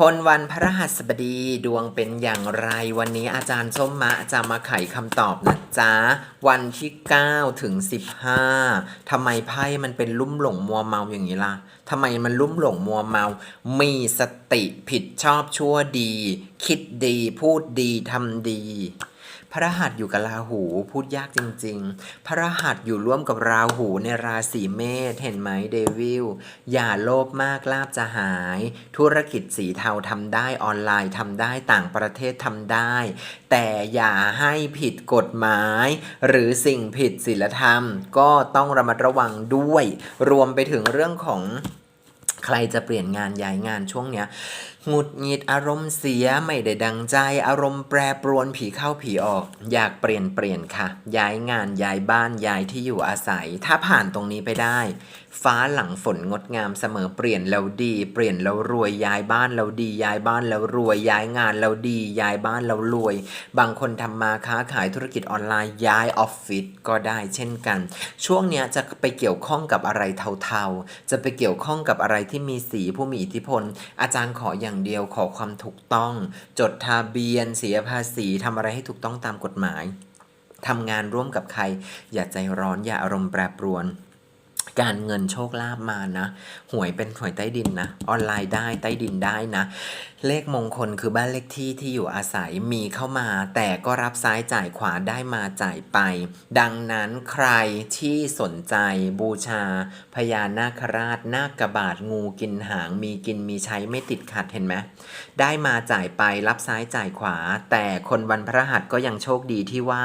คนวันพระหัสบดีดวงเป็นอย่างไรวันนี้อาจารย์ส้มมะจะมาไขคำตอบนะจ๊ะ วันที่ 9 ถึง 15ทำไมไพ่มันเป็นลุ่มหลงมัวเมาอย่างนี้ล่ะทำไมมันลุ่มหลงมัวเมา มีสติผิดชอบชั่วดี คิดดีพูดดีทำดี พระรหัสอยู่กับราหูพูดยากจริง ๆ พระรหัสอยู่ร่วมกับราหูในราศีเมษเห็นไหมเดวิลอย่าโลภมากลาบจะหาย ธุรกิจสีเทาทำได้ออนไลน์ทำได้ต่างประเทศทำได้ แต่อย่าให้ผิดกฎหมาย หรือสิ่งผิดศีลธรรม ก็ต้องระมัดระวังด้วย รวมไปถึงเรื่องของใครจะเปลี่ยนงานย้ายงานช่วงเนี้ย หงุดหงิดอารมณ์เสียไม่ได้ดังใจ อารมณ์แปรปรวนผีเข้าผีออก อยากเปลี่ยนเปลี่ยนค่ะ ย้ายงานย้ายบ้านย้ายที่อยู่อาศัย ถ้าผ่านตรงนี้ไปได้ ฟ้าหลังฝนงดงามเสมอเปลี่ยนแล้วดี เปลี่ยนแล้วรวยย้ายบ้านแล้วดี ย้ายบ้านแล้วรวย ย้ายงานแล้วดี ย้ายบ้านแล้วรวย บางคนทำมาค้าขายธุรกิจออนไลน์ย้ายออฟฟิศก็ได้เช่นกัน ช่วงเนี้ยจะไปเกี่ยวข้องกับอะไรเทาๆ จะไปเกี่ยวข้องกับอะไรที่มีสีผู้มีอิทธิพล อาจารย์ขออย่างางเดียวขอความถูกต้อง จดทะเบียนเสียภาษีทำอะไรให้ถูกต้องตามกฎหมายทำงานร่วมกับใคร อย่าใจร้อนอย่าอารมณ์แปรปรวน การเงินโชคลาภมานะหวยเป็นหวยใต้ดินนะออนไลน์ได้ใต้ดินได้นะ เลขมงคลคือบ้านเลขที่ที่อยู่อาศัยมีเข้ามา แต่ก็รับซ้ายจ่ายขวาได้มาจ่ายไป ดังนั้นใครที่สนใจบูชาพญานาคราชนาคกระบาดงูกินหาง มีกินมีใช้ไม่ติดขัดเห็นไหมได้มาจ่ายไปรับซ้ายจ่ายขวา แต่คนวันพระหัสก็ยังโชคดีที่ว่า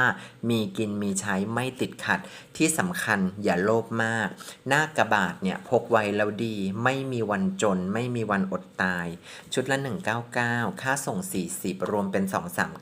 มีกินมีใช้ไม่ติดขัดที่สำคัญอย่าโลภมากหน้ากระบาดเนี่ยพกไว้แล้วดี ไม่มีวันจน ไม่มีวันอดตาย ชุดละ 199 ค่าส่ง 40 รวมเป็น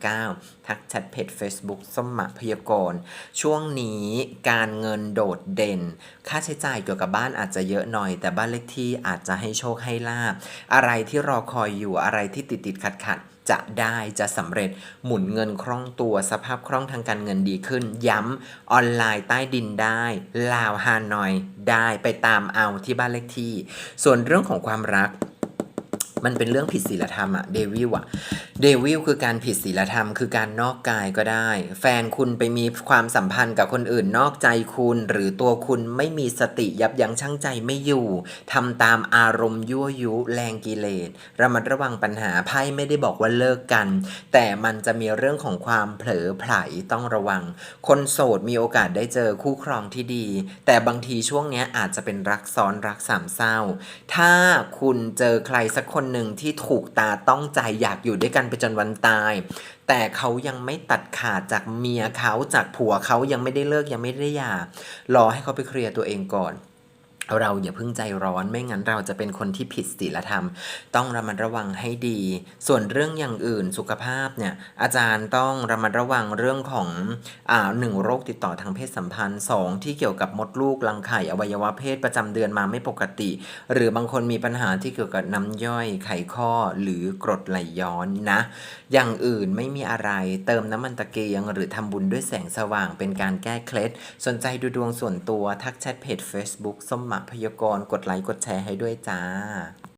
239 ทักแชทเพจ Facebook สมะพยากร ช่วงนี้การเงินโดดเด่น ค่าใช้จ่ายเกี่ยวกับบ้านอาจจะเยอะหน่อย แต่บ้านเลขที่อาจจะให้โชคให้ลาบ อะไรที่รอคอยอยู่อะไรที่ติดติดขัดขัด จะได้จะสำเร็จหมุนเงินคล่องตัวสภาพคล่องทางการเงินดีขึ้น ย้ำออนไลน์ใต้ดินได้ ลาวฮานอยได้ไปตามเอาที่บ้านเลขที่ ส่วนเรื่องของความรัก มันเป็นเรื่องผิดศีลธรรมอะเดวิลอะเดวิลคือการผิดศีลธรรม คือการนอกกายก็ได้ แฟนคุณไปมีความสัมพันธ์กับคนอื่นนอกใจคุณ หรือตัวคุณไม่มีสติยับยั้งชั่งใจไม่อยู่ทำตามอารมณ์ยั่วยุแรงกิเลสระมัดระวังปัญหาไพ่ไม่ได้บอกว่าเลิกกัน แต่มันจะมีเรื่องของความเผลอไผลต้องระวัง คนโสดมีโอกาสได้เจอคู่ครองที่ดี แต่บางทีช่วงนี้อาจจะเป็นรักซ้อนรักสามเศร้า ถ้าคุณเจอใครสักคนหนึ่งที่ถูกตาต้องใจอยากอยู่ด้วยกันไปจนวันตาย แต่เขายังไม่ตัดขาดจากเมียเขาจากผัวเขายังไม่ได้เลิกยังไม่ได้หย่ารอให้เขาไปเคลียร์ตัวเองก่อน เราอย่าเพิ่งใจร้อนไม่งั้นเราจะเป็นคนที่ผิดศีลธรรม ต้องระมัดระวังให้ดี ส่วนเรื่องอย่างอื่นสุขภาพเนี่ยอาจารย์ต้องระมัดระวังเรื่องของอ่าหนึ่งโรคติดต่อทางเพศสัมพันธ์สองที่เกี่ยวกับมดลูกรังไข่อวัยวะเพศประจำเดือนมาไม่ปกติ หรือบางคนมีปัญหาที่เกี่ยวกับน้ำย่อยไขข้อหรือกรดไหลย้อนนะ อย่างอื่นไม่มีอะไรเติมน้ำมันตะเกียง หรือทำบุญด้วยแสงสว่างเป็นการแก้เคล็ดสนใจดูดวงส่วนตัวทักแชทเพจ Facebook ส้มหมะพยากรณ์กดไลค์กดแชร์ให้ด้วยจ้า